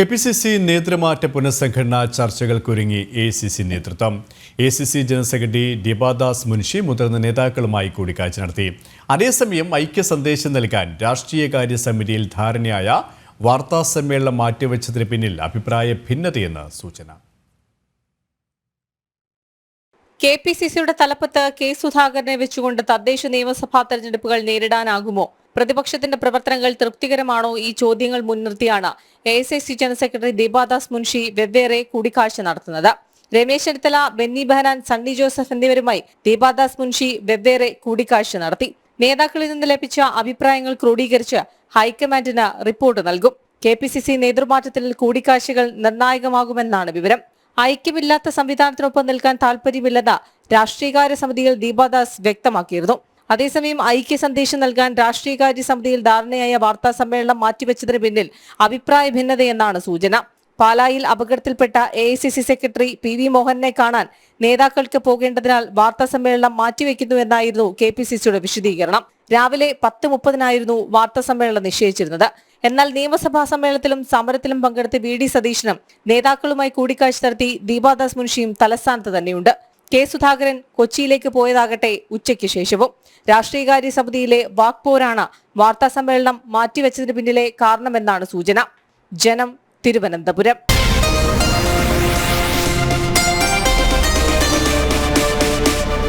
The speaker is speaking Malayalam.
കെ പി സി സി നേതൃമാറ്റ പുനഃസംഘടനാ ചർച്ചകൾക്കൊരുങ്ങി എ സി സി നേതൃത്വം. A C C general secretary Deepa Das Munshi മുതിർന്ന നേതാക്കളുമായി കൂടിക്കാഴ്ച നടത്തി. അതേസമയം ഐക്യ സന്ദേശം നൽകാൻ രാഷ്ട്രീയകാര്യ സമിതിയിൽ ധാരണയായ വാർത്താ സമ്മേളനം മാറ്റിവെച്ചതിന് പിന്നിൽ അഭിപ്രായ ഭിന്നതയെന്ന് സൂചന. കെ പി സി സിയുടെ തലപ്പത്ത് കെ സുധാകരനെ വെച്ചുകൊണ്ട് തദ്ദേശ നിയമസഭാ തെരഞ്ഞെടുപ്പുകൾ നേരിടാനാകുമോ? പ്രതിപക്ഷത്തിന്റെ പ്രവർത്തനങ്ങൾ തൃപ്തികരമാണോ? ഈ ചോദ്യങ്ങൾ മുൻനിർത്തിയാണ് A S I C general secretary Deepa Das Munshi വെവ്വേറെ കൂടിക്കാഴ്ച നടത്തുന്നത്. രമേശ് ചെന്നിത്തല ബെന്നി ബെഹനാൻ സണ്ണി ജോസഫ് എന്നിവരുമായി ദീപാദാസ് മുൻഷി വെവ്വേറെ കൂടിക്കാഴ്ച നടത്തി. നേതാക്കളിൽ നിന്ന് ലഭിച്ച അഭിപ്രായങ്ങൾ ക്രോഡീകരിച്ച് ഹൈക്കമാൻഡിന് റിപ്പോർട്ട് നൽകും. കെ പി സി സി നേതൃമാറ്റത്തിൽ കൂടിക്കാഴ്ചകൾ നിർണായകമാകുമെന്നാണ് വിവരം. ഐക്യമില്ലാത്ത സംവിധാനത്തിനൊപ്പം നിൽക്കാൻ താൽപര്യമില്ലെന്ന് രാഷ്ട്രീയകാര്യ സമിതിയിൽ ദീപാദാസ് വ്യക്തമാക്കിയിരുന്നു. അതേസമയം ഐക്യ സന്ദേശം നൽകാൻ രാഷ്ട്രീയകാര്യ സമിതിയിൽ ധാരണയായ വാർത്താ സമ്മേളനം മാറ്റിവെച്ചതിന് പിന്നിൽ അഭിപ്രായ ഭിന്നതയെന്നാണ് സൂചന. പാലായിൽ അപകടത്തിൽപ്പെട്ട A I C C secretary P V മോഹനെ കാണാൻ നേതാക്കൾക്ക് പോകേണ്ടതിനാൽ വാർത്താ സമ്മേളനം മാറ്റിവെക്കുന്നുവെന്നായിരുന്നു കെ പി സി സിയുടെ വിശദീകരണം. രാവിലെ പത്ത് മുപ്പതിനായിരുന്നു വാർത്താ സമ്മേളനം നിശ്ചയിച്ചിരുന്നത്. എന്നാൽ നിയമസഭാ സമ്മേളനത്തിലും സമരത്തിലും പങ്കെടുത്ത് വി ഡി സതീശനും നേതാക്കളുമായി കൂടിക്കാഴ്ച നടത്തി ദീപാദാസ് മുൻഷിയും തലസ്ഥാനത്ത് തന്നെയുണ്ട്. കെ സുധാകരൻ കൊച്ചിയിലേക്ക് പോയതാകട്ടെ ഉച്ചയ്ക്ക് ശേഷവും. രാഷ്ട്രീയകാര്യ സമിതിയിലെ വാക്പോരാണ് വാർത്താ സമ്മേളനം മാറ്റിവെച്ചതിന് പിന്നിലെ കാരണമെന്നാണ് സൂചന. ജനം തിരുവനന്തപുരം.